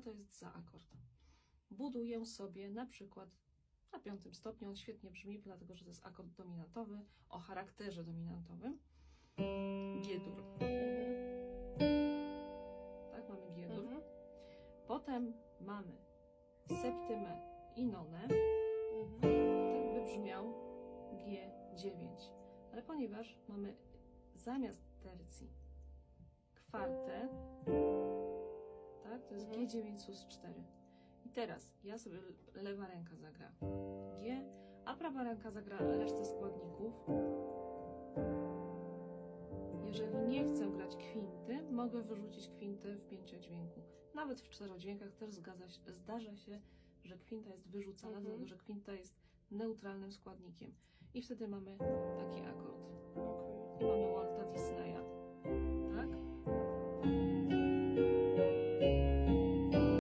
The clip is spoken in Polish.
to jest za akord? Buduję sobie na przykład na piątym stopniu, on świetnie brzmi, dlatego że to jest akord dominantowy o charakterze dominantowym. G-dur. Tak, mamy G-dur. Mhm. Potem mamy septymę i nonę. Mhm. Tak by brzmiał G9. Ale ponieważ mamy zamiast tercji kwartę, to jest Mhm. G9 sus 4. I teraz ja sobie lewa ręka zagra G, a prawa ręka zagra resztę składników. Jeżeli nie chcę grać kwinty, mogę wyrzucić kwintę w pięciodźwięku. Nawet w czterodźwiękach też zgadza się, zdarza się, że kwinta jest wyrzucana, Mhm. dlatego że kwinta jest neutralnym składnikiem. I wtedy mamy taki akord.